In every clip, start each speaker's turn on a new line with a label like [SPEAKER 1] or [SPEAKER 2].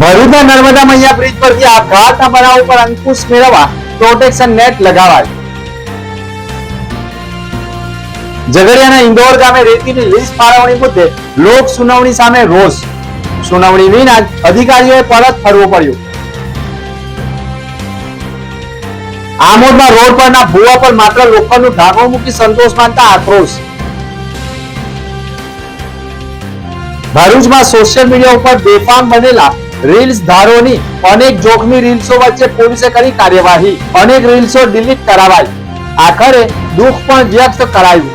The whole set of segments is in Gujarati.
[SPEAKER 1] ભરૂચના નર્મદા મૈયા બ્રિજ પરથી આપઘાતના બનાવ ઉપર અંકુશ મેળવવા પ્રોટેક્શન નેટ લગાવાય. ઝઘડિયાના ઇન્દોર ગામે રેતીની લીઝ ફાળવણી મુદ્દે લોક સુનાવણી સામે રોષ. સુનાવણી વિના અધિકારીઓએ પરત ફરવું પડ્યું. આમોદમાં રોડ પરના ભૂવા પર માત્ર લોખંડનું ઢાંકણું મૂકી સંતોષ માનતા આક્રોશ. ભરૂચમાં સોશિયલ મીડિયા ઉપર બેફામ બનેલા રીલ્સ ધારોની અનેક જોખમી રીલ્સો વચ્ચે પોલીસે કરી કાર્યવાહી. અનેક રીલ્સો ડિલીટ કરાવાઈ. આખરે દુઃખ પણ વ્યક્ત કરાયું.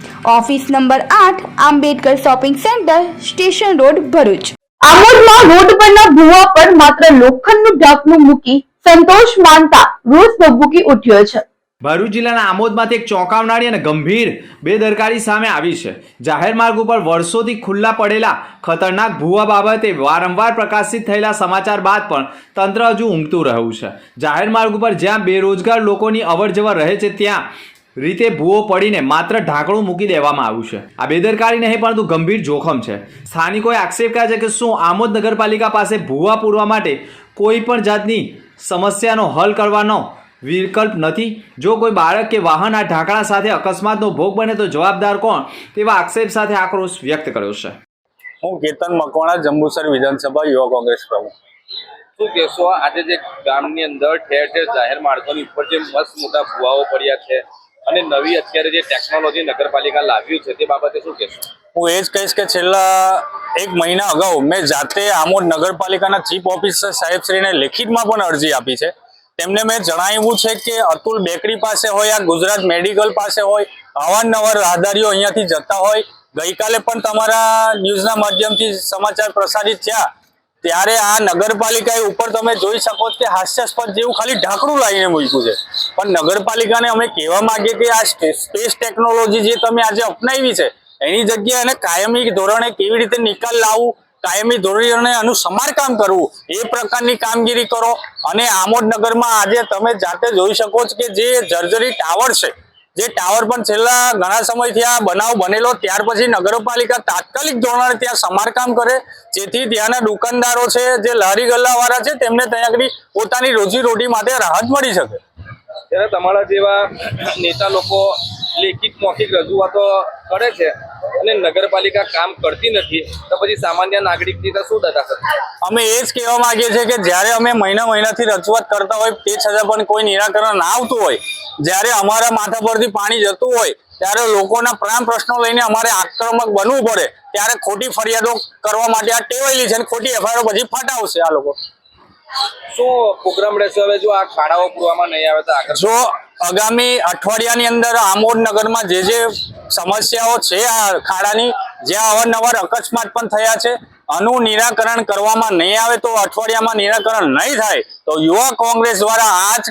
[SPEAKER 2] ઓફિસ નંબર આઠ Ambedkar shopping centre station road Bharuch.
[SPEAKER 3] આમોદમાં road પરના ભૂવા પર માત્ર લોખંડનું ઢાંકણું મૂકી સંતોષ માનતા રોષ ભભૂકી ઉઠ્યો છે.
[SPEAKER 4] ભરૂચ જિલ્લાના આમોદમાંથી એક ચોંકાવનારી અને ગંભીર બેદરકારી સામે આવી છે. જાહેર માર્ગ ઉપર વર્ષોથી ખુલ્લા પડેલા ખતરનાક ભૂવા બાબતે વારંવાર પ્રકાશિત થયેલા સમાચાર બાદ પણ તંત્ર હજુ ઊંઘતું રહ્યું છે. જાહેર માર્ગ ઉપર જ્યાં બેરોજગાર લોકોની અવરજવર રહે છે ત્યાં રીતે ભૂવો પડીને માત્ર ઢાંકણું મૂકી દેવામાં આવ્યું છે. આ બેદરકારી નહીં પરંતુ ગંભીર જોખમ છે. સ્થાનિકોએ આક્ષેપ કર્યા છે કે શું આમોદ નગરપાલિકા પાસે ભૂવા પૂરવા માટે કોઈ પણ જાતની સમસ્યાનો હલ કરવાનો વિકલ્પ નથી? જો કોઈ બાળક કે વાહન આ ઢાંકણા સાથે અકસ્માતનો ભોગ બને તો જવાબદાર કોણ? તેવા આક્ષેપ સાથે આક્રોશ વ્યક્ત કર્યો છે.
[SPEAKER 5] હું કેતન મકવાણા જંબુસર વિધાનસભા યુવા કોંગ્રેસ પ્રમુખ.
[SPEAKER 6] શું કહેશો? આજે જે ગામની અંદર ઠેર ઠેર જાહેર માર્ગોની ઉપર જે મસ્ત મોટા ભૂવાઓ પડ્યા છે અને નવી અત્યારે જે ટેકનોલોજી નગરપાલિકા લાવ્યું છે, તે બાબતે શું કહેશો?
[SPEAKER 5] હું એ જ કહીશ કે છેલ્લા એક મહિના અગાઉ મેં જાતે આમોદ નગરપાલિકાના ચીફ ઓફિસર સાહેબશ્રીને લેખિતમાં પણ અરજી આપી છે. તેમને મેં જણાવ્યું છે કે અતુલ બેકરી પાસે હોય, આ ગુજરાત મેડિકલ પાસે હોય, અવારનવાર રાહદારીઓ અહીંયાથી જતા હોય. ગઈકાલે પણ તમારા ન્યૂઝના માધ્યમથી સમાચાર પ્રસારિત થયા. ત્યારે આ નગરપાલિકાએ ઉપર તમે જોઈ શકો છો કે હાસ્યાસ્પદ જેવું ખાલી ઢાંકણું લાવીને મૂક્યું છે. પણ નગરપાલિકાને અમે કહેવા માંગીએ કે આ સ્પેસ ટેકનોલોજી જે તમે આજે અપનાવી છે, એની જગ્યાએ અને કાયમી ધોરણે કેવી રીતે નિકાલ લાવવું, કાયમી ધોરણે આનું સમારકામ કરવું, એ પ્રકારની કામગીરી કરો. અને આમોદ નગરમાં આજે તમે જાતે જોઈ શકો છો કે જે જર્જરી ટાવર છે જે ટાવર પણ છેલ્લા ઘણા સમયથી આ બનાવ બનેલો, ત્યાર પછી નગરપાલિકા તાત્કાલિક ધોરણે ત્યાં સમારકામ કરે, જેથી ત્યાંના દુકાનદારો છે, જે લારી ગલ્લાવાળા છે, તેમને ત્યાં આગળ પોતાની રોજીરોટી માટે રાહત મળી શકે.
[SPEAKER 6] તમારા જેવા નેતા લોકો લેખિત મૌખિક રજૂઆતો કરે છે અને નગરપાલિકા કામ કરતી નથી તો પછી સામાન્ય નાગરિકની તો શું દશા થશે
[SPEAKER 5] અમે એ જ કહેવા માંગીએ છીએ કે જ્યારે અમે મહિના મહિનાથી રજૂઆત કરતા હોય તે છતાં પણ કોઈ નિરાકરણ ના આવતું હોય જ્યારે અમારા માથા પરથી પાણી જતું હોય ત્યારે લોકોના પ્રાણ પ્રશ્નો લઈને અમારે આક્રમક બનવું પડે ત્યારે ખોટી ફરિયાદો કરવા માટે આ ટેવાયેલી છે અને ખોટી એફઆઈઆર પછી ફટાવશે આ લોકો.
[SPEAKER 6] શું પ્રોગ્રામ રહેશે? હવે જો આ ખાડાઓ પૂરવામાં નહીં આવે તો આગળ
[SPEAKER 5] જો આગામી અઠવાડિયાની અંદર આમોદનગરમાં જે જે સમસ્યાઓ છે આ ખાડાની જ્યાં અવારનવાર અકસ્માત પણ થયા છે, આનું નિરાકરણ કરવામાં નહીં આવે તો અઠવાડિયામાં નિરાકરણ નહીં થાય તો યુવા કોંગ્રેસ દ્વારા આજ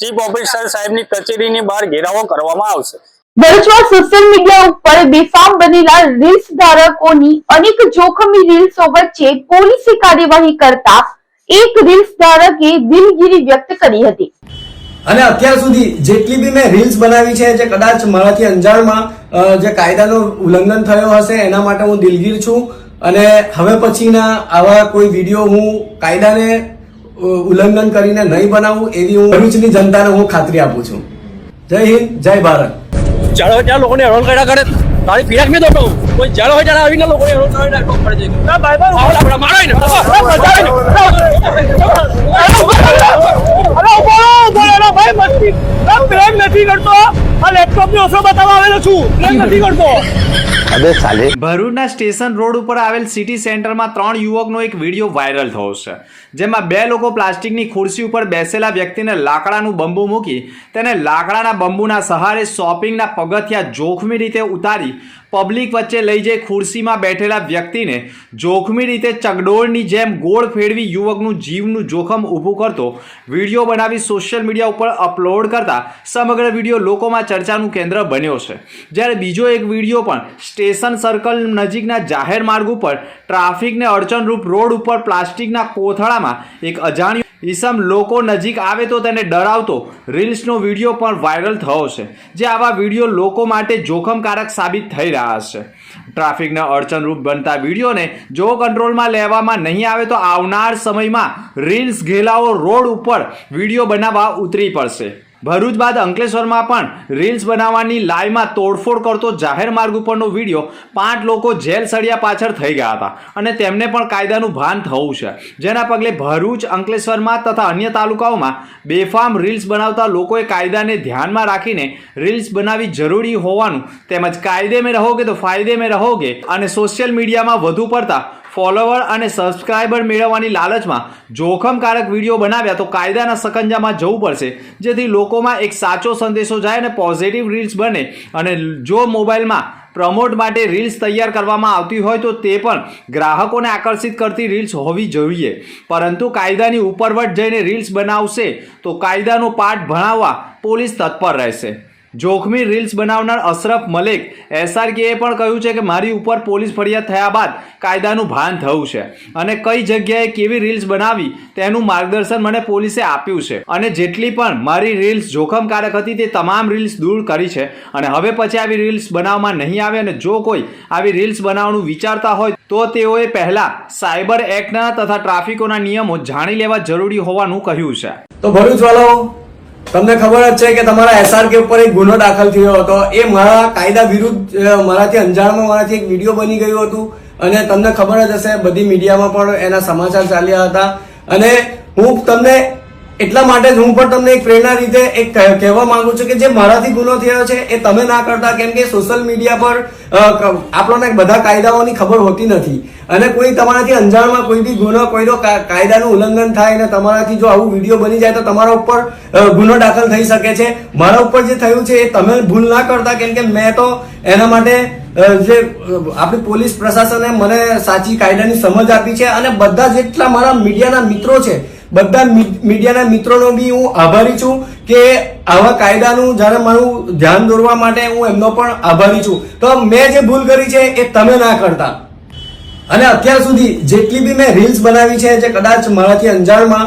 [SPEAKER 5] ચીફ ઓફિસર સાહેબની કચેરીની બહાર ઘેરાવો કરવામાં આવશે.
[SPEAKER 3] ભરૂચમાં સોશિયલ મીડિયા ઉપર બેફામ બનેલા રીલ્સ ધારકોની અનેક જોખમી રીલ્સો વચ્ચે પોલીસે કાર્યવાહી કરતા એક રીલ્સ ધારકે દિલગીરી વ્યક્ત કરી હતી.
[SPEAKER 1] અને અત્યાર સુધી જેટલી બી મેં રીલ્સ બનાવી છે, જે કદાચ મારાથી અંજાણમાં જે કાયદાનો ઉલ્લંઘન થયો હશે, એના માટે હું દિલગીર છું.
[SPEAKER 7] અને હવે પછીના આવા કોઈ વીડિયો હું કાયદાને ઉલ્લંઘન કરીને નહીં બનાવું, એવી હું ભરૂચની જનતાને હું ખાતરી આપું છું. જય હિન્દ, જય ભારત.
[SPEAKER 8] ચાલો ત્યાં લોકોને હેરાન કર્યા કરે? તારી પીરાક મેં દોડો કોઈ જાડો હોય ત્યારે આવીને લોકોને પડે છે ના ભાઈ ભાઈ આવો આપણે મારો ને ભાઈ મસ્તી પ્રેમ નથી કરતો આ લેપટોપની ઓછો બતાવવા આવેલો છું. પ્રેમ નથી કરતો
[SPEAKER 4] ભરૂચના સ્ટેશન રોડ ઉપર આવેલ સિટી સેન્ટરમાં ત્રણ યુવકનો એક વીડિયો વાયરલ થયો છે. જેમાં બે લોકો પ્લાસ્ટિકની ખુરશી ઉપર બેસેલા વ્યક્તિને લાકડાનું બંબુ મૂકી તેને લાકડાના બંબુના સહારે શોપિંગના પગથિયા જોખમી રીતે ઉતારી પબ્લિક વચ્ચે લઈ જઈ ખુરશીમાં બેઠેલા વ્યક્તિને જોખમી રીતે ચગડોળની જેમ ગોળ ફેરવી યુવકનું જીવનું જોખમ ઊભું કરતો વીડિયો બનાવી સોશિયલ મીડિયા ઉપર અપલોડ કરતા સમગ્ર વીડિયો લોકોમાં ચર્ચાનું કેન્દ્ર બન્યો છે. જ્યારે બીજો એક વીડિયો પણ સ્ટેશન સર્કલ નજીકના જાહેર માર્ગ ઉપર ટ્રાફિકને અડચણરૂપ રોડ ઉપર પ્લાસ્ટિકના કોથળામાં એક અજાણ્યો ઈસમ લોકો નજીક આવે તો તેને ડરાવતો. રીલ્સનો વીડિયો પણ વાયરલ થયો છે, જે આવા વીડિયો લોકો માટે જોખમકારક સાબિત થઈ રહ્યા છે. ટ્રાફિકને અડચણરૂપ બનતા વિડીયોને જો કંટ્રોલમાં લેવામાં નહીં આવે તો આવનાર સમયમાં રીલ્સ ઘેલાઓ રોડ ઉપર વીડિયો બનાવવા ઉતરી પડશે. ભરૂચ બાદ અંકલેશ્વરમાં પણ રીલ્સ બનાવવાની લાઈમાં તોડફોડ કરતો જાહેર માર્ગ ઉપરનો વીડિયો પાંચ લોકો જેલ સળિયા પાછળ થઈ ગયા હતા અને તેમને પણ કાયદાનું ભાન થવું છે. જેના પગલે ભરૂચ, અંકલેશ્વરમાં તથા અન્ય તાલુકાઓમાં બેફામ રીલ્સ બનાવતા લોકોએ કાયદાને ધ્યાનમાં રાખીને રીલ્સ બનાવવી જરૂરી હોવાનું તેમજ કાયદે મેં રહોગે તો ફાયદે મેં રહોગે અને સોશિયલ મીડિયામાં વધુ પડતા ફોલોવર અને સબસ્ક્રાઇબર મેળવવાની લાલચમાં જોખમકારક વીડિયો બનાવ્યા તો કાયદાના સકંજામાં જવું પડશે. જેથી લોકોમાં એક સાચો સંદેશો જાય અને પોઝિટિવ રીલ્સ બને. અને જો મોબાઈલમાં પ્રમોટ માટે રીલ્સ તૈયાર કરવામાં આવતી હોય તો તે પણ ગ્રાહકોને આકર્ષિત કરતી રીલ્સ હોવી જોઈએ. પરંતુ કાયદાની ઉપરવટ જઈને રીલ્સ બનાવશે તો કાયદાનો પાઠ ભણાવવા પોલીસ તત્પર રહેશે. જોખમી રીલ્સ બનાવનાર અશરફ મલિક એસઆરકેએ પણ કહ્યું છે કે મારી ઉપર પોલીસ ફરિયાદ થયા બાદ કાયદાનું ભાન થયું છે. અને કઈ જગ્યાએ કેવી રીલ્સ બનાવી તેનું માર્ગદર્શન મને પોલીસે આપ્યું છે. અને જેટલી પણ મારી રીલ્સ જોખમકારક હતી તે તમામ રીલ્સ દૂર કરી છે. અને હવે પછી આવી રીલ્સ બનાવવામાં નહીં આવે અને જો કોઈ આવી રીલ્સ બનાવવાનું વિચારતા હોય તો તેઓએ પહેલા સાયબર એક્ટના તથા ટ્રાફિકોના નિયમો જાણી લેવા જરૂરી હોવાનું કહ્યું છે.
[SPEAKER 7] તો ભરૂચ વાળાઓ તમને ખબર જ છે કે તમારા એસઆરકે ઉપર એક ગુનો દાખલ થયો હતો. એ મારા કાયદા વિરુદ્ધ મારાથી અંજાણમાં મારાથી એક વીડિયો બની ગયું હતું. અને તમને ખબર જ હશે, બધી મીડિયામાં પણ એના સમાચાર ચાલ્યા હતા. અને હું તમને એટલા માટે જ, હું પણ તમને એક પ્રેરણા રીતે એક કહેવા માંગુ છું કે જે મારાથી ગુનો થયો છે, એ તમે ના કરતા. કેમ કે સોશિયલ મીડિયા પર આપણને બધા કાયદાઓની ખબર હોતી નથી. અને કોઈ તમારાથી અંજાણમાં કોઈ બી ગુનો કોઈનો કાયદાનું ઉલ્લંઘન થાય અને તમારાથી જો આવું વીડિયો બની જાય તો તમારા ઉપર ગુનો દાખલ થઈ શકે છે. મારા ઉપર જે થયું છે એ તમે ભૂલ ના કરતા, કેમ કે મેં તો એના માટે જે, આપણી પોલીસ પ્રશાસને મને સાચી કાયદાની સમજ આપી છે અને બધા જેટલા મારા મીડિયાના મિત્રો છે, બધા મીડિયાના મિત્રોનો બી હું આભારી છું કે આવા કાયદાનું જ્યારે મારું ધ્યાન દોરવા માટે હું એમનો પણ આભારી છું. તો મેં જે ભૂલ કરી છે એ તમે ના કરતા. અને અત્યાર સુધી જેટલી બી મેં રીલ્સ બનાવી છે જે કદાચ મારાથી અંજાણમાં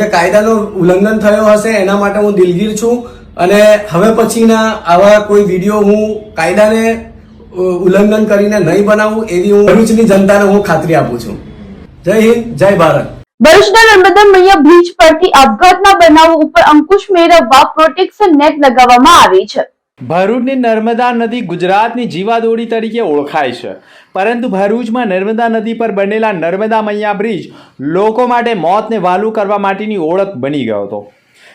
[SPEAKER 7] જે કાયદાનો ઉલ્લંઘન થયો હશે એના માટે હું દિલગીર છું. અને હવે પછીના આવા કોઈ વીડિયો હું કાયદાને ઉલ્લંઘન કરીને નહીં બનાવું એવી હું ભરૂચની જનતાને હું ખાતરી આપું છું. જય હિન્દ જય ભારત.
[SPEAKER 3] ભરૂચના નર્મદા મૈયા બ્રિજ પરથી આપઘાતના બનાવો ઉપર અંકુશ મેળવવા પ્રોટેક્શન નેટ લગાવવામાં આવી છે.
[SPEAKER 4] ભરૂચની નર્મદા નદી ગુજરાતની જીવાદોરી તરીકે ઓળખાય છે. પરંતુ ભરૂચમાં નર્મદા નદી પર બનેલા નર્મદા મૈયા બ્રિજ લોકો માટે મોતને વાલું કરવા માટેની ઓળખ બની ગયો હતો.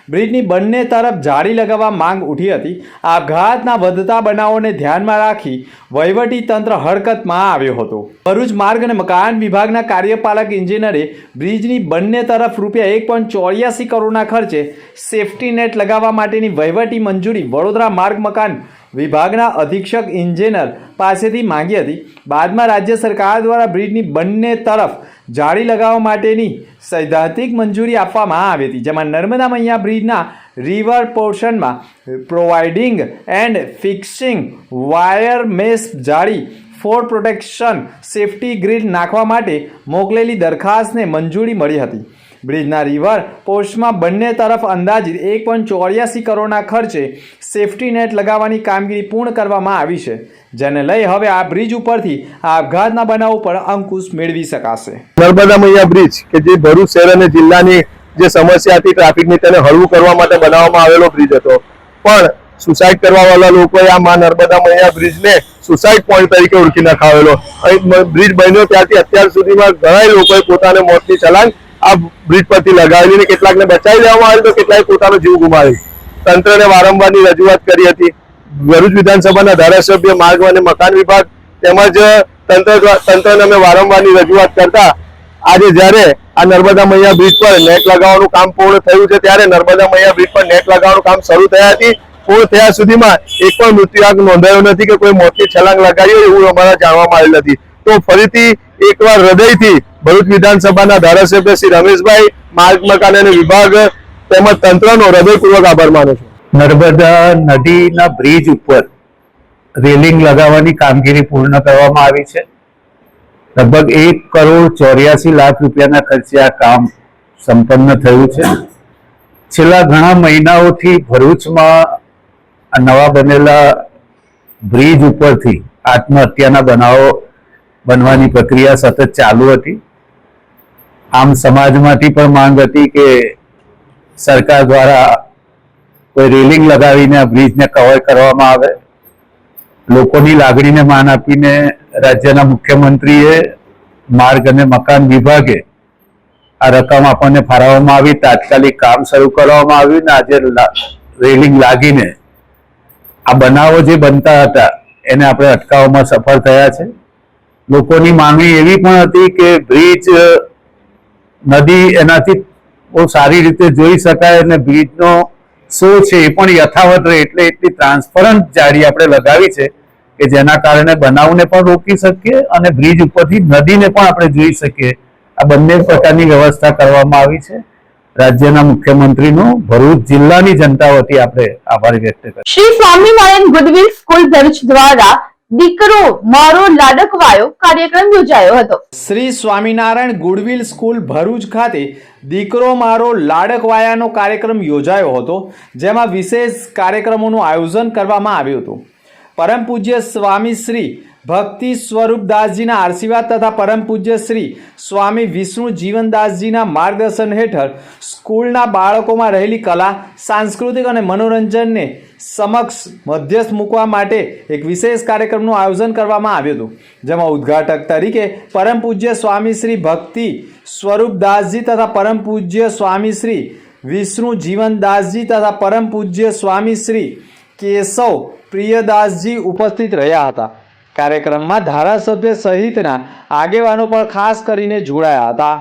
[SPEAKER 4] બ્રિજની બંને તરફ જાળી લગાવવા માંગ ઉઠી હતી. આપઘાતના વધતા બનાવોને ધ્યાનમાં રાખી વહીવટી તંત્ર હરકતમાં આવ્યો હતો. ભરૂચ માર્ગ અને મકાન વિભાગના કાર્યપાલક ઇજનેરે બ્રિજની બંને તરફ રૂપિયા એક પોઈન્ટ ચોર્યાસી કરોડના ખર્ચે સેફટી નેટ લગાવવા માટેની વહીવટી મંજૂરી વડોદરા માર્ગ મકાન વિભાગના અધિક્ષક ઇન્જિનિયર પાસેથી માંગી હતી. બાદમાં રાજ્ય સરકાર દ્વારા બ્રિજની બંને તરફ જાળી લગાવવા માટેની સૈદ્ધાંતિક મંજૂરી આપવામાં આવી હતી, જેમાં નર્મદા મૈયા બ્રિજના river પોર્શનમાં providing and fixing wire mesh જાળી ફોર પ્રોટેક્શન સેફટી ગ્રીડ નાખવા માટે મોકલેલી દરખાસ્તને મંજૂરી મળી હતી. બ્રિજના રિવર પોસ્ટમાં બંને તરફ અંદાજિત એક પોઈન્ટ ચોર્યાસી કરોડના ખર્ચે સેફ્ટી નેટ લગાવવાની કામગીરી પૂર્ણ કરવામાં આવી છે, જેને લઈ હવે આ બ્રિજ ઉપરથી આ આપઘાતના બનાવ ઉપર અંકુશ મેળવી શકાશે.
[SPEAKER 9] નર્મદા મૈયા બ્રિજ કે જે ભરૂચ શહેર અને જિલ્લાની જે સમસ્યા હતી ટ્રાફિકની તેને હળવું કરવા માટે બનાવવામાં આવેલો બ્રિજ હતો. પણ સુસાઇડ કરવાવાળા લોકોએ આ માં નર્મદા મૈયા બ્રિજને સુસાઇડ પોઈન્ટ તરીકે ઓળખી નખાવેલો. બ્રિજ બન્યો ત્યારથી અત્યાર સુધીમાં ઘણા લોકોએ પોતાને મોતની ચલાન આ બ્રિજ પરથી લગાવેલી ને કેટલાકને બચાવી લેવામાં આવેલ તો કેટલાક પોતાનો જીવ ગુમાવેલ તંત્રને વારંવારની રજૂઆત કરી હતી. ભરૂચ વિધાનસભાના ધારાસભ્ય, માર્ગ અને મકાન વિભાગ તેમજ તંત્ર તંત્રને અમે વારંવારની રજૂઆત કરતા આજે જ્યારે આ નર્મદા મૈયા બ્રિજ પર નેટ લગાવવાનું કામ પૂર્ણ થયું છે, ત્યારે નર્મદા મૈયા બ્રિજ પર નેટ લગાવવાનું કામ શરૂ થયા હતી. પૂર્ણ થયા સુધીમાં એક પણ મૃત્યુઆંક નોંધાયો નથી કે કોઈ મોતની છલાંગ લગાવી હોય એવું અમારા જાણવામાં આવેલ નથી. તો ફરીથી એકવાર હૃદયથી ભરૂચ વિધાનસભાના ધારાસભ્ય શ્રી રમેશભાઈ, માર્ગ મકાન અને વિભાગ તેમજ તંત્રનો હૃદયપૂર્વક આભાર માનું છું.
[SPEAKER 10] નર્મદા નદીના બ્રિજ ઉપર રેલિંગ લગાવવાની કામગીરી પૂર્ણ કરવામાં આવી છે. લગભગ એક કરોડ ચોર્યાસી લાખ રૂપિયાના ખર્ચે આ કામ સંપન્ન થયું છે. છેલ્લા ઘણા મહિનાઓથી ભરૂચમાં નવા બનેલા બ્રિજ ઉપરથી આત્મહત્યાના બનાવો બનવાની પ્રક્રિયા સતત ચાલુ હતી. આમ સમાજમાંથી પણ માંગ હતી કે સરકાર દ્વારા કોઈ રેલિંગ લગાવીને બ્રિજને કવર કરવામાં આવે. લોકોની લાગણીને માન આપીને રાજ્યના મુખ્યમંત્રીએ માર્ગ અને મકાન વિભાગે આ રકમ આપણને ફાળવવામાં આવી, તાત્કાલિક કામ શરૂ કરવામાં આવ્યું ને આજે રેલિંગ લાગીને આ બનાવો જે બનતા હતા એને આપણે અટકાવવામાં સફળ થયા છે. લોકોની માંગણી એવી પણ હતી કે બ્રિજ નદી એનાથી બહુ સારી રીતે જોઈ શકાય અને બ્રિજનો શો છે એ પણ યથાવત રહે એટલે એટલી ટ્રાન્સપરન્ટ જાળી આપણે લગાવી છે કે જેના કારણે બનાવને પણ રોકી શકીએ અને બ્રિજ ઉપરથી નદીને પણ આપણે જોઈ શકીએ. આ બંને પ્રકારની વ્યવસ્થા કરવામાં આવી છે. રાજ્યના મુખ્યમંત્રીનો ભરૂચ જિલ્લાની જનતા વતી આપણે આભાર વ્યક્ત કરીએ.
[SPEAKER 3] શ્રી સ્વામિનારાયણ ગુડવિલ સ્કૂલ ભરૂચ દ્વારા દીકરો, મારો લાડકવાયો કાર્યક્રમ યોજાયો હતો.
[SPEAKER 4] શ્રી સ્વામિનારાયણ ગુડવિલ સ્કૂલ ભરૂચ ખાતે દીકરો, મારો લાડકવાયાનો કાર્યક્રમ યોજાયો હતો, જેમાં વિશેષ કાર્યક્રમોનું આયોજન કરવામાં આવ્યું હતું. પરમ પૂજ્ય સ્વામી શ્રી ભક્તિ સ્વરૂપદાસજીના આશીર્વાદ તથા પરમ પૂજ્ય શ્રી સ્વામી વિષ્ણુ જીવનદાસજીના માર્ગદર્શન હેઠળ સ્કૂલના બાળકોમાં રહેલી કલા, સાંસ્કૃતિક અને મનોરંજનને સમક્ષ મધ્યસ્થ મૂકવા માટે એક વિશેષ કાર્યક્રમનું આયોજન કરવામાં આવ્યું હતું, જેમાં ઉદ્ઘાટક તરીકે પરમ પૂજ્ય સ્વામી શ્રી ભક્તિ સ્વરૂપદાસજી તથા પરમ પૂજ્ય સ્વામી શ્રી વિષ્ણુ જીવનદાસજી તથા પરમ પૂજ્ય સ્વામી શ્રી કેશવ પ્રિયદાસજી ઉપસ્થિત રહ્યા હતા. કાર્યક્રમમાં ધારાસભ્ય સહિતના આગેવાનો પણ ખાસ કરીને જોડાયા હતા.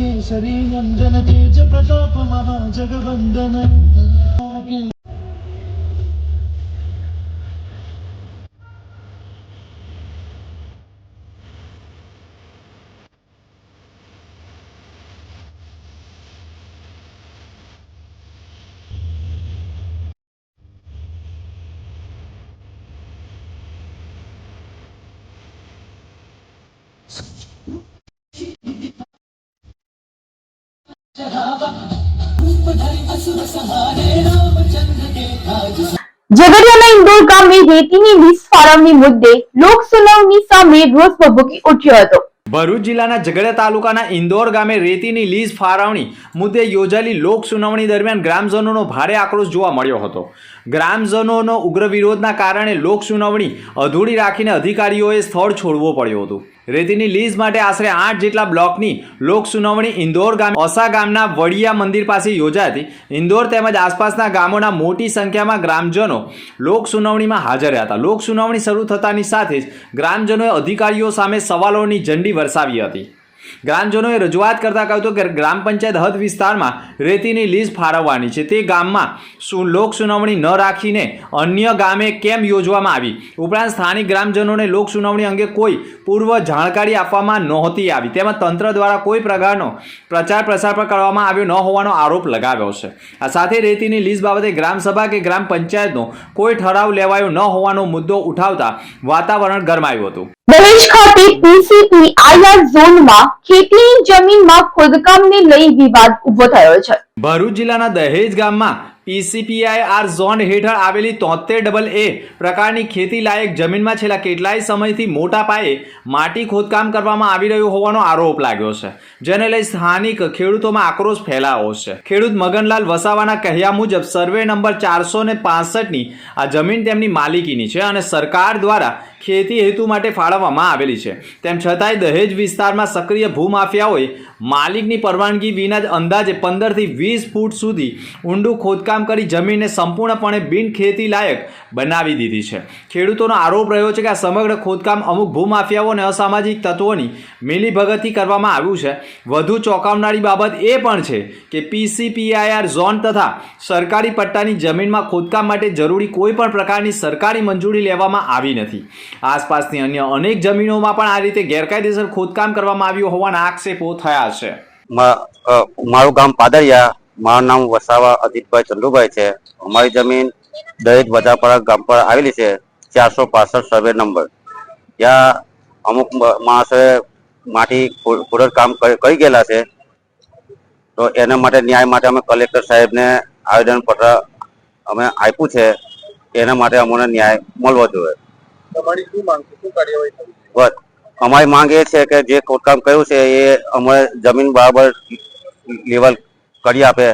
[SPEAKER 11] કેસરી નંદન તેજ પ્રતાપ
[SPEAKER 3] મમ જગવંદન ગામે રેતીની લીઝ ફાળવણી મુદ્દે લોક સુનાવણી સામે રોષ ભભૂકી ઉઠ્યો હતો.
[SPEAKER 4] ભરૂચ જિલ્લાના ઝઘડા તાલુકાના ઇન્દોર ગામે રેતીની લીઝ ફાળવણી મુદ્દે યોજાયેલી લોક સુનાવણી દરમિયાન ગ્રામજનોનો ભારે આક્રોશ જોવા મળ્યો હતો. ગ્રામજનોનો ઉગ્ર વિરોધના કારણે લોક સુનાવણી અધૂરી રાખીને અધિકારીઓએ સ્થળ છોડવું પડ્યું હતું. રેતીની લીઝ માટે આશરે આઠ જેટલા બ્લોકની લોક સુનાવણી ઇન્દોર ગામ ઓસા ગામના વડિયા મંદિર પાસે યોજાઈ હતી. ઇન્દોર તેમજ આસપાસના ગામોના મોટી સંખ્યામાં ગ્રામજનો લોક સુનાવણીમાં હાજર રહ્યા હતા. લોક સુનાવણી શરૂ થતાની સાથે જ ગ્રામજનોએ અધિકારીઓ સામે સવાલોની ઝંડી વરસાવી હતી. ગ્રામજનોએ રજૂઆત કરતા કહ્યું હતું કે ગ્રામ પંચાયત હદ વિસ્તારમાં રેતીની લીઝ ફાળવવાની છે. તે ગામમાં લોક સુનાવણી ન રાખીને અન્ય ગામે કેમ યોજવામાં આવી? ઉપરાંત સ્થાનિક ગ્રામજનોને લોક સુનાવણી અંગે કોઈ પૂર્વ જાણકારી આપવામાં નહોતી આવી. તેમજ તંત્ર દ્વારા કોઈ પ્રકારનો પ્રચાર પ્રસાર પણ કરવામાં આવ્યો ન હોવાનો આરોપ લગાવ્યો છે. આ સાથે રેતીની લીઝ બાબતે ગ્રામસભા કે ગ્રામ પંચાયતનો કોઈ ઠરાવ લેવાયો ન હોવાનો મુદ્દો ઉઠાવતા વાતાવરણ ગરમાયું હતું.
[SPEAKER 3] દહેજ ખાતે પીસીપી આઈઆર ઝોનમાં ખેતીની જમીનમાં ખોદકામને લઈ વિવાદ ઊભો થયો છે.
[SPEAKER 4] ભરૂચ જિલ્લાના દહેજ ગામમાં પીસીપીઆઈ આર ઝોન હેઠળ આવેલી તોતેર ડબલ એ પ્રકારની ખેતી લાયક જમીનમાં છેલ્લા કેટલાય સમયથી મોટા પાયે માટી ખોદકામ કરવામાં આવી રહ્યું હોવાનો આરોપ લાગ્યો છે, જેને લઈ સ્થાનિક ખેડૂતોમાં આક્રોશ ફેલાયો છે. ખેડૂત મગનલાલ વસાવાના કહ્યા મુજબ, સર્વે નંબર ચારસો ને પાસઠની આ જમીન તેમની માલિકીની છે અને સરકાર દ્વારા ખેતી હેતુ માટે ફાળવવામાં આવેલી છે. તેમ છતાંય દહેજ વિસ્તારમાં સક્રિય ભૂમાફિયાઓએ માલિકની પરવાનગી વિના જ અંદાજે પંદરથી વીસ ફૂટ સુધી ઊંડું ખોદકામ કરી જમીનને સંપૂર્ણપણે બિન ખેતી લાયક બનાવી દીધી છે. ખેડૂતોનો આરોપ રહ્યો છે કે આ સમગ્ર ખોદકામ અમુક ભૂમાફિયાઓ અને અસામાજિક તત્વોની મિલીભગતથી કરવામાં આવ્યું છે. વધુ ચોંકાવનારી બાબત એ પણ છે કે પીસીપીઆઈઆર ઝોન તથા સરકારી પટ્ટાની જમીનમાં ખોદકામ માટે જરૂરી કોઈપણ પ્રકારની સરકારી મંજૂરી લેવામાં આવી નથી. આસપાસની અન્ય અનેક જમીનોમાં પણ આ રીતે ગેરકાયદેસર ખોદકામ કરવામાં આવ્યું હોવાના આક્ષેપો થયા છે.
[SPEAKER 11] મારું ગામ પાદરિયા. મારું નામ વસાવા અજીતભાઈ ચંદુભાઈ છે. અમારી જમીન દરેક બધા પર ગામ પર આવેલી છે. ચારસો પાસઠ સર્વે નંબર ત્યાં અમુક માણસે માણસોએ માટી ખોડર કામ કરી કરી ગયેલા છે. તો એના માટે ન્યાય માટે અમે કલેક્ટર સાહેબને આવેદન પત્ર અમે આપ્યું છે. એના માટે અમને ન્યાય મળવો જોઈએ? બસ. અમારી માંગ એ છે કે જે ખોદકામ કર્યું છે એ અમે જમીન બરાબર લેવલ કરી આપે.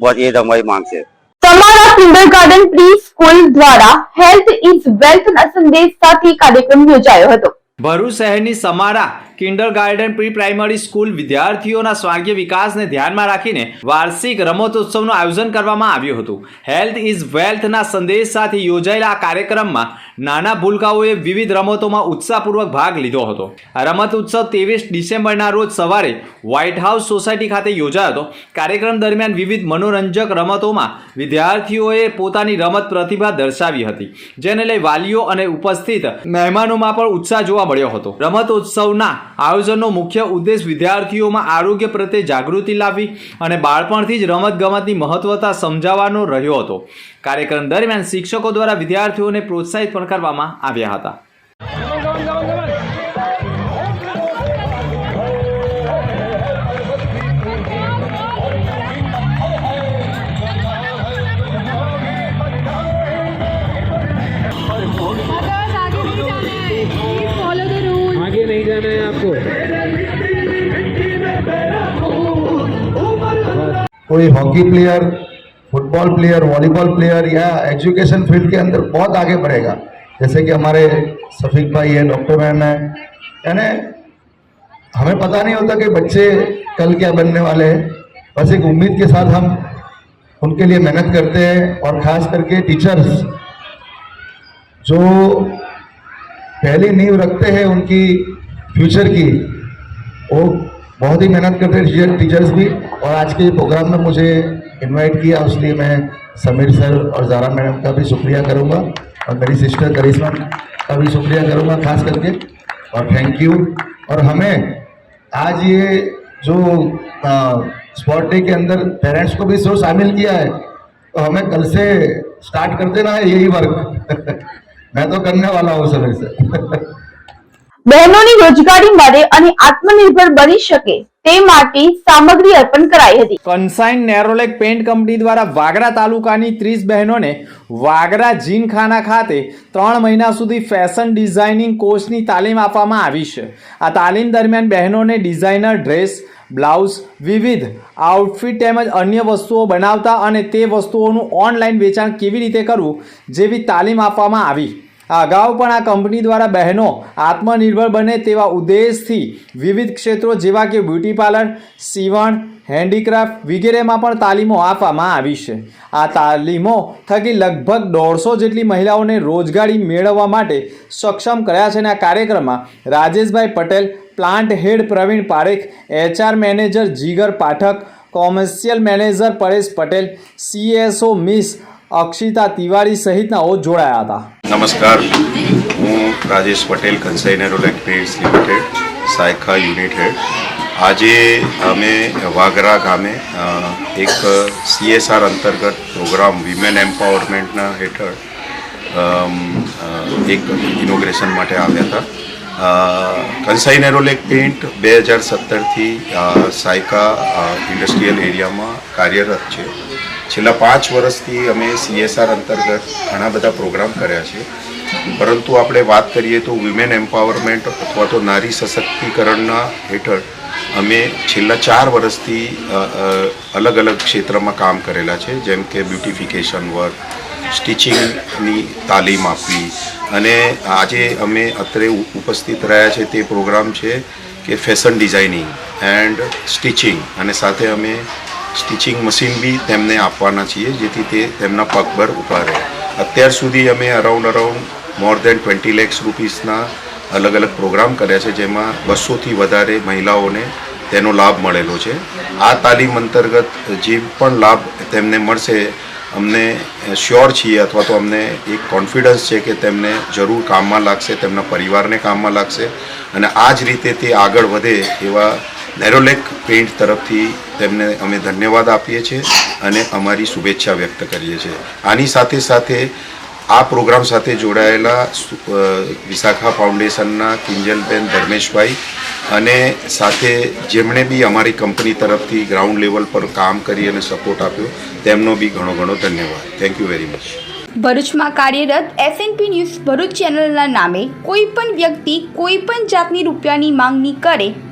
[SPEAKER 11] બસ એ જ અમારી માંગ છે.
[SPEAKER 3] તમારા કિન્ડરગાર્ટન પ્રી સ્કૂલ દ્વારા હેલ્થ ઇઝ વેલ્થ ના સંદેશ સાથે કાર્યક્રમ યોજાયો હતો.
[SPEAKER 4] ભરૂચ શહેરની સમારા kindergarten pre primary school વિદ્યાર્થીઓના સ્વાસ્થ્ય વિકાસને ધ્યાનમાં રાખીને વાર્ષિક રમતોત્સવનું આયોજન કરવામાં આવ્યું હતું. હેલ્થ ઇઝ વેલ્થના સંદેશ સાથે યોજાયેલા આ કાર્યક્રમમાં નાના ભૂલકાઓએ વિવિધ રમતોમાં ઉત્સાહપૂર્વક ભાગ લીધો હતો. રમત ઉત્સવ ત્રેવીસ ડિસેમ્બરના રોજ સવારે વ્હાઇટ હાઉસ સોસાયટી ખાતે યોજાયો હતો. કાર્યક્રમ દરમિયાન વિવિધ મનોરંજક રમતોમાં વિદ્યાર્થીઓએ પોતાની રમત પ્રતિભા દર્શાવી હતી, જેને લઈ વાલીઓ અને ઉપસ્થિત મહેમાનોમાં પણ ઉત્સાહ જોવા મળ્યો હતો. રમતોત્સવના આયોજનનો મુખ્ય ઉદ્દેશ વિદ્યાર્થીઓમાં આરોગ્ય પ્રત્યે જાગૃતિ લાવી અને બાળપણથી જ રમતગમતની મહત્વતા સમજાવવાનો રહ્યો હતો. કાર્યક્રમ દરમિયાન શિક્ષકો દ્વારા વિદ્યાર્થીઓને પ્રોત્સાહિત પણ કરવામાં આવ્યા હતા.
[SPEAKER 12] कोई hockey player, football player, volleyball player या एजुकेशन फ़ील्ड के अंदर बहुत आगे बढ़ेगा। जैसे कि हमारे सफीक भाई है, डॉक्टर मैम है, यानी हमें पता नहीं होता कि बच्चे कल क्या बनने वाले हैं। बस एक उम्मीद के साथ हम उनके लिए मेहनत करते हैं और खास करके टीचर्स जो पहली नींव रखते हैं उनकी फ्यूचर की, वो बहुत ही मेहनत करते हैं टीचर टीचर्स भी। और आज के प्रोग्राम में मुझे इनवाइट किया, उसलिए मैं समीर सर और जारा मैडम का भी शुक्रिया करूँगा और मेरी सिस्टर करिश्मा का भी शुक्रिया करूँगा खास करके। और थैंक यू और हमें आज ये जो स्पॉट डे के अंदर पेरेंट्स को भी शो शामिल किया है तो हमें कल से स्टार्ट कर देना है यही वर्क मैं तो करने वाला हूँ समीर सर।
[SPEAKER 3] બહેનોની રોજગારી મળે અને આત્મનિર્ભર બની શકે તે માટે સામગ્રી અર્પણ કરાઈ હતી.
[SPEAKER 4] કન્સાઇન નેરોલેક પેન્ટ કંપની દ્વારા વાગરા તાલુકાની ત્રીસ બહેનોને વાગરા જીનખાના ખાતે ત્રણ મહિના સુધી ફેશન ડિઝાઇનિંગ કોર્સની તાલીમ આપવામાં આવી છે. આ તાલીમ દરમિયાન બહેનોને ડિઝાઇનર ડ્રેસ બ્લાઉઝ વિવિધ આઉટફિટ તેમજ અન્ય વસ્તુઓ બનાવતા અને તે વસ્તુઓનું ઓનલાઈન વેચાણ કેવી રીતે કરવું જેવી તાલીમ આપવામાં આવી. આ અગાઉ પણ આ કંપની દ્વારા બહેનો આત્મનિર્ભર બને તેવા ઉદ્દેશથી વિવિધ ક્ષેત્રો જેવા કે બ્યુટી પાર્લર, સીવણ, હેન્ડીક્રાફ્ટ વગેરેમાં પણ તાલીમો આપવામાં આવી છે. આ તાલીમો થકી લગભગ દોઢસો જેટલી મહિલાઓને રોજગારી મેળવવા માટે સક્ષમ કર્યા છે અને આ કાર્યક્રમમાં Rajeshbhai Patel, plant head Pravin Parekh, HR manager Jigar Pathak, commercial manager Paresh Patel, CSO miss Akshita Tiwari સહિતનાઓ જોડાયા હતા.
[SPEAKER 13] નમસ્કાર. હું Rajesh Patel consigner electrics limited Saykha unit head આજે અમે વાગરા ગામે એક સીએસઆર અંતર્ગત પ્રોગ્રામ વિમેન એમ્પાવરમેન્ટના હેઠળ એક ઇનોગ્રેશન માટે આવ્યા હતા. અ, કંસાઈ નેરોલેક પેન્ટ બે હજાર સત્તરથી સાયકા ઇન્ડસ્ટ્રીયલ એરિયામાં કાર્યરત છે. છેલ્લા પાંચ વર્ષથી અમે સીએસઆર અંતર્ગત ઘણા બધા પ્રોગ્રામ કર્યા છે. પરંતુ આપણે વાત કરીએ તો વિમેન એમ્પાવરમેન્ટ અથવા તો નારી સશક્તિકરણના હેઠળ અમે છેલ્લા ચાર વર્ષથી અલગ અલગ ક્ષેત્રમાં કામ કરેલા છે. જેમ કે બ્યુટિફિકેશન વર્ક સ્ટિચિંગની તાલીમ આપવી અને આજે અમે અત્રે ઉપસ્થિત રહ્યા છે તે પ્રોગ્રામ છે કે ફેશન ડિઝાઇનિંગ એન્ડ સ્ટિચિંગ અને સાથે અમે સ્ટિચિંગ મશીન બી તેમને આપવાના છીએ, જેથી તે તેમના પગભર ઊભા રહે. અત્યાર સુધી અમે around around more than twenty lakhs રૂપીસના અલગ અલગ પ્રોગ્રામ કર્યા છે, જેમાં બસોથી વધારે મહિલાઓને તેનો લાભ મળેલો છે. આ તાલીમ અંતર્ગત જે પણ લાભ તેમને મળશે, અમને શ્યોર છીએ અથવા તો અમને એક કોન્ફિડન્સ છે કે તેમને જરૂર કામમાં લાગશે, તેમના પરિવારને કામમાં લાગશે અને આ જ રીતે તે આગળ વધે એવા નેરોલેક પેઇન્ટ તરફથી તેમને અમે ધન્યવાદ આપીએ છીએ અને અમારી શુભેચ્છા વ્યક્ત કરીએ છીએ. આની સાથે સાથે આ પ્રોગ્રામ સાથે જોડાયેલા વિશાખા ફાઉન્ડેશનના કિંજલબેન ધર્મેશભાઈ અને સાથે જેમણે બી અમારી કંપની તરફથી ગ્રાઉન્ડ લેવલ પર કામ કરી અને સપોર્ટ આપ્યો, તેમનો બી ઘણો ઘણો ધન્યવાદ. થેન્ક યુ વેરી મચ
[SPEAKER 2] ભરૂચમાં કાર્યરત એસએનપી ન્યૂઝ ભરૂચ ચેનલના નામે કોઈ પણ વ્યક્તિ કોઈ પણ જાતની રૂપિયાની માંગણી કરે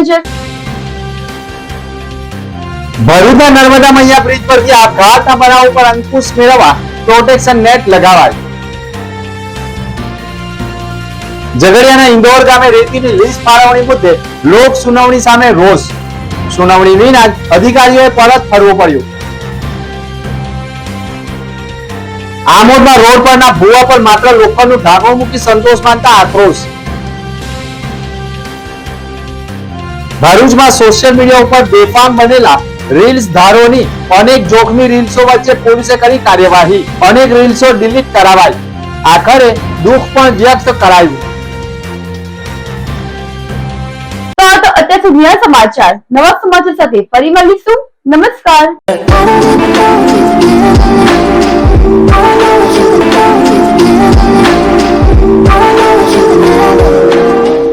[SPEAKER 3] નજર
[SPEAKER 1] ભરૂચના નર્મદા મૈયા બ્રિજ પરથી આપઘાતના બનાવ ઉપર અંકુશ મેળવવા પ્રોટેક્શન નેટ લગાવાય. ઝઘડિયાના ઇન્દોર ગામે રેતીની લીઝ ફાળવણી મુદ્દે લોક સુનાવણી સામે રોષ. સુનાવણી વિના અધિકારીઓએ પરત ફરવું પડ્યું. આમોદમાં રોડ પરના ભૂવા પર માત્ર લોખંડનું ઢાંકણું મૂકી સંતોષ માનતા આક્રોશ. ભરૂચમાં સોશિયલ મીડિયા ઉપર બેફામ બનેલા રીલ્સ ધારોની અનેક જોખમી રીલ્સો વચ્ચે પોલીસે કરી કાર્યવાહી. અનેક રીલ્સો ડિલીટ કરાવાઈ. આખરે દુઃખ પણ વ્યક્ત કરાયું.
[SPEAKER 3] અત્યાર સુધીના સમાચાર. નવા સમાચાર સાથે ફરી મળીશું. નમસ્કાર.